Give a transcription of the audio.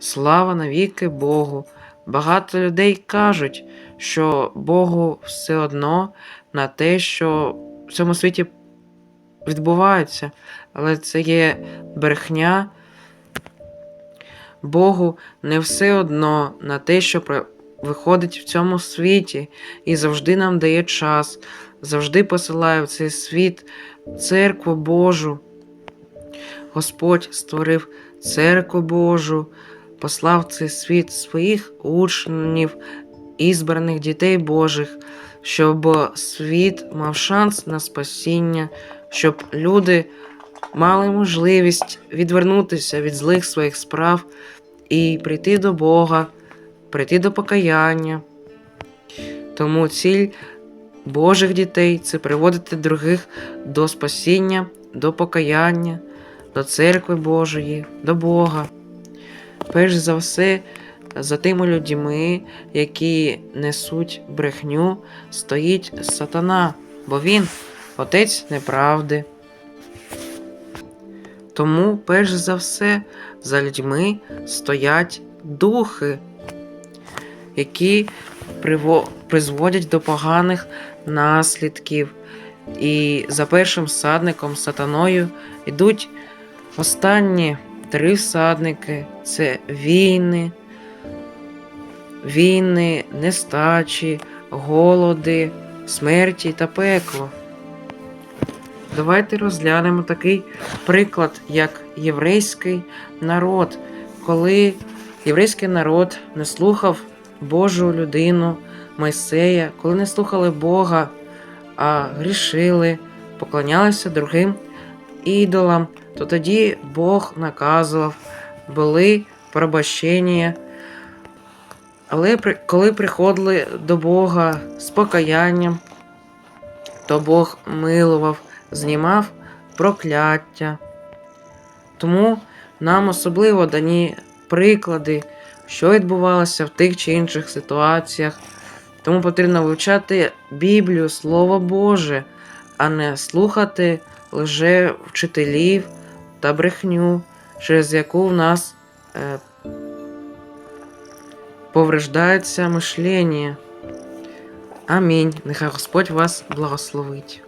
Слава навіки Богу. Багато людей кажуть, що Богу все одно на те, що в цьому світі відбувається, але це є брехня. Богу не все одно на те, що виходить в цьому світі, і завжди нам дає час, завжди посилає в цей світ церкву Божу. Господь створив церкву Божу, послав цей світ своїх учнів, ізбраних дітей Божих, щоб світ мав шанс на спасіння, щоб люди мали можливість відвернутися від злих своїх справ і прийти до Бога, прийти до покаяння. Тому ціль Божих дітей це приводити других до спасіння, до покаяння, до церкви Божої, до Бога. Перш за все, за тими людьми, які несуть брехню, стоїть сатана, бо він отець неправди. Тому, перш за все, за людьми стоять духи, які призводять до поганих наслідків. І за першим всадником сатаною йдуть останні три всадники це війни, війни, нестачі, голоди, смерті та пекло. Давайте розглянемо такий приклад, як єврейський народ, коли єврейський народ не слухав Божу людину, Мойсея, коли не слухали Бога, а грішили, поклонялися другим ідолам, то тоді Бог наказував, були пробачення. Але коли приходили до Бога з покаянням, то Бог милував, знімав прокляття. Тому нам особливо дані приклади, що відбувалося в тих чи інших ситуаціях. Тому потрібно вивчати Біблію, Слово Боже, а не слухати лже вчителів та брехню, через яку в нас е, повреждається мишлення. Амінь. Нехай Господь вас благословить.